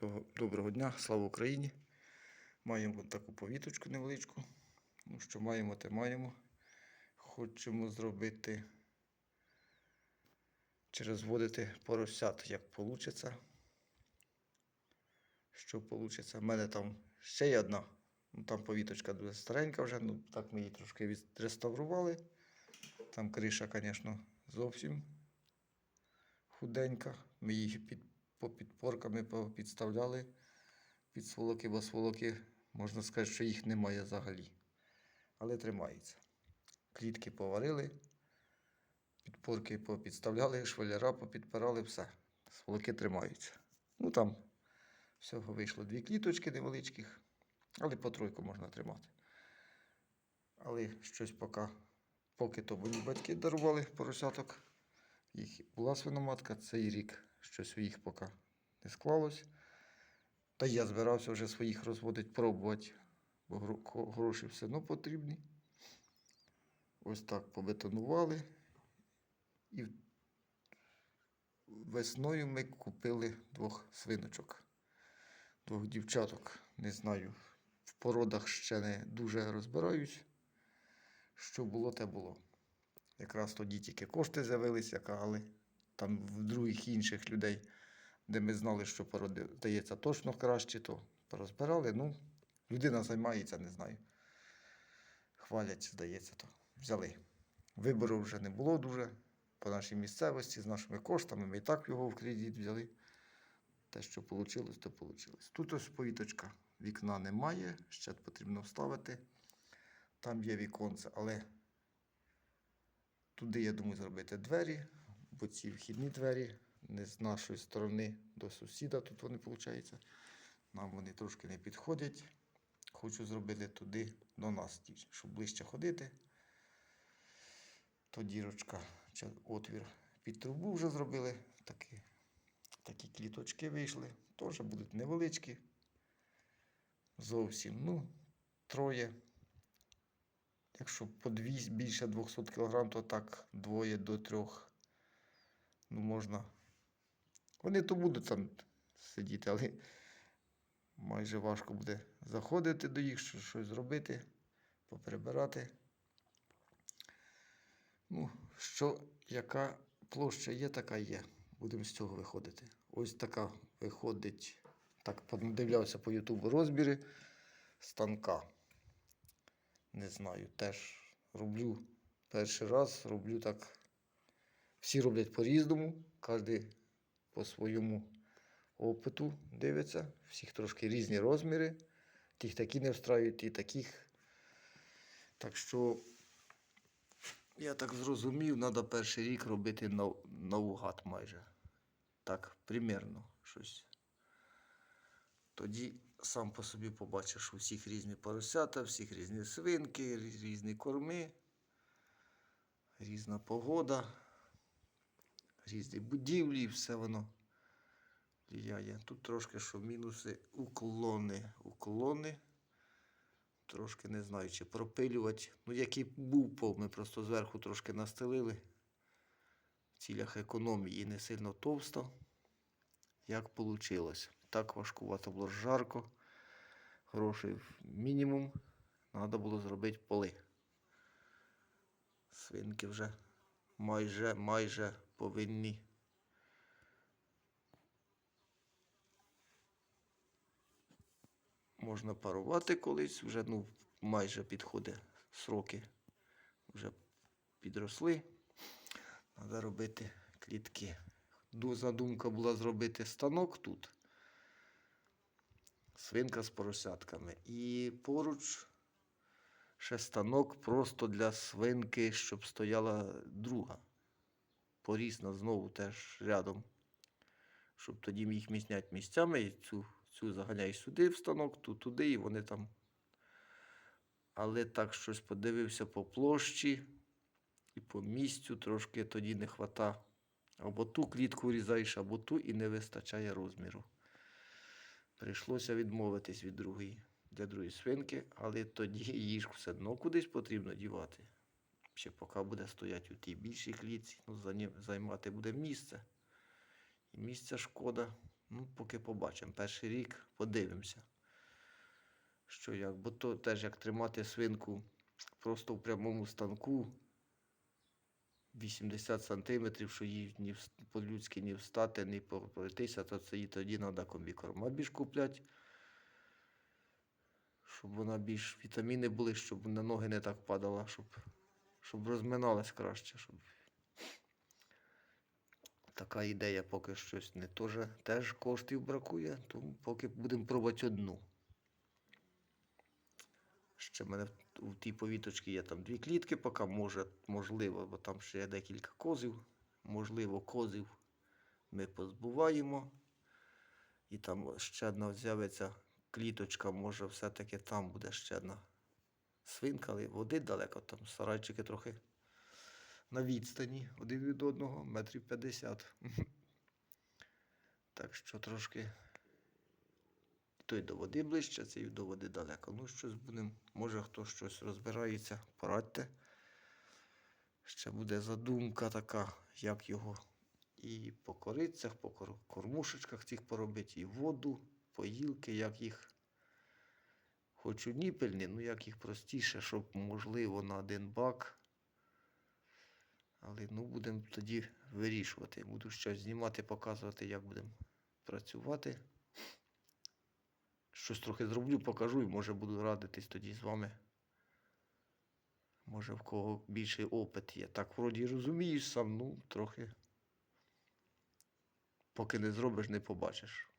До- Доброго дня, слава Україні. Маємо таку повіточку невеличку. Ну, що маємо, те маємо. Хочемо зробити чи розводити поросят, як вийде. Що вийде. У мене там ще є одна. Ну, там повіточка дуже старенька вже. Ну, так ми її трошки відреставрували. Там криша, звісно, зовсім худенька. Ми її під, по підпорками підставляли під сволоки, бо сволоки, можна сказати, що їх немає взагалі. Але тримається. Клітки поварили, підпорки попідставляли, шваляра попідпирали, все. Сволоки тримаються. Ну там всього вийшло дві кліточки невеличких, але по тройку можна тримати. Але щось поки, поки то мені батьки дарували поросяток. Їх була свиноматка, цей рік у їх поки не склалось. Та я збирався вже своїх розводити, пробувати, бо гроші все одно потрібні. Ось так побетонували. І весною ми купили двох свиночок, двох дівчаток. Не знаю, в породах ще не дуже розбираюсь. Що було, те було. Якраз тоді тільки кошти з'явилися, але там в других інших людей, де ми знали, що породи здається точно краще, то порозбирали. Ну, людина займається, не знаю. Хвалять, здається, то взяли. Вибору вже не було дуже по нашій місцевості, з нашими коштами. Ми і так його в кредит взяли. Те, що вийшло, то вийшло. Тут ось повіточка. Вікна немає, ще потрібно вставити. Там є віконце, але туди, я думаю, зробити двері, бо ці вхідні двері не з нашої сторони до сусіда. Тут вони, виходить. Нам вони трошки не підходять. Хочу зробити туди до нас, щоб ближче ходити. То дірочка, отвір під трубу вже зробили. Такі, такі кліточки вийшли. Теж будуть невеличкі. Зовсім. Ну, троє. Якщо по дві, більше 200 кг, то так двоє до трьох. Ну, можна. Вони то будуть там сидіти, але майже важко буде заходити до їх, що- щось зробити, поприбирати. Ну, що, яка площа є, така є. Будемо з цього виходити. Ось така виходить. Так, подивлявся по Ютубу розбіри станка. Не знаю, теж роблю перший раз, роблю так. Всі роблять по-різному, кожен по своєму опиту дивиться. Всіх трошки різні розміри. Тих такі не встраюють, ті таких. Так що, я так зрозумів, треба перший рік робити нау- наугад майже. Так, примірно щось. Тоді сам по собі побачиш у всіх різні поросята, всіх різні свинки, різні корми, різна погода, різні будівлі, і все воно впливає. Тут трошки що мінуси, уклони, уклони. Трошки не знаю, чи пропилювати. Ну, який був пов, ми просто зверху трошки настелили. В цілях економії не сильно товсто. Як вийшло. Так важкувато було жарко. Грошей мінімум. Треба було зробити поли. Свинки вже майже, майже повинні. Можна парувати колись, вже ну, майже підходить сроки. Вже підросли. Треба робити клітки. Ду- Задумка була зробити станок тут. Свинка з поросятками. І поруч ще станок просто для свинки, щоб стояла друга. Порісна знову теж рядом. Щоб тоді їх міцняти місцями. І цю, цю заганяй сюди в станок, ту туди, і вони там. Але так щось подивився по площі і по місцю трошки тоді не хвата. Або ту клітку різаєш, або ту і не вистачає розміру. Прийшлося відмовитись від другої для другої свинки, але тоді ж все одно кудись потрібно дівати. Ще поки буде стояти у тій більшій клітці, ну, займати буде місце. І місця шкода. Ну, поки побачимо. Перший рік подивимося. Що як, бо то теж як тримати свинку просто в прямому станку 80 сантиметрів, що їй ні по-людськи ні встати, ні пройтися, то це їй тоді треба комбікорм. А більш куплять, щоб вона більш вітаміни були, щоб на ноги не так падала, щоб, щоб розминалась краще. Щоб... Така ідея поки щось не теж, теж коштів бракує, тому поки будемо пробувати одну. Ще в мене в- тій повіточці є там дві клітки, поки може, можливо, бо там ще є декілька козів. Можливо, козів ми позбуваємо. І там ще одна з'явиться кліточка, може, все-таки там буде ще одна свинка, але води далеко, там сарайчики трохи на відстані один від одного, метрів 50. Так що трошки той до води ближче, цей до води далеко. Ну, щось будемо. Може хто щось розбирається, порадьте. Ще буде задумка така, як його і по корицях, по кормушечках цих поробити, і воду, поїлки, як їх. Хочу ніпельні, ну як їх простіше, щоб можливо на один бак. Але ну будемо тоді вирішувати. Буду щось знімати, показувати, як будемо працювати. Щось трохи зроблю, покажу і може буду радитись тоді з вами. Може, в кого більший опит є. Так, вроді розумієш сам, ну, трохи. Поки не зробиш, не побачиш.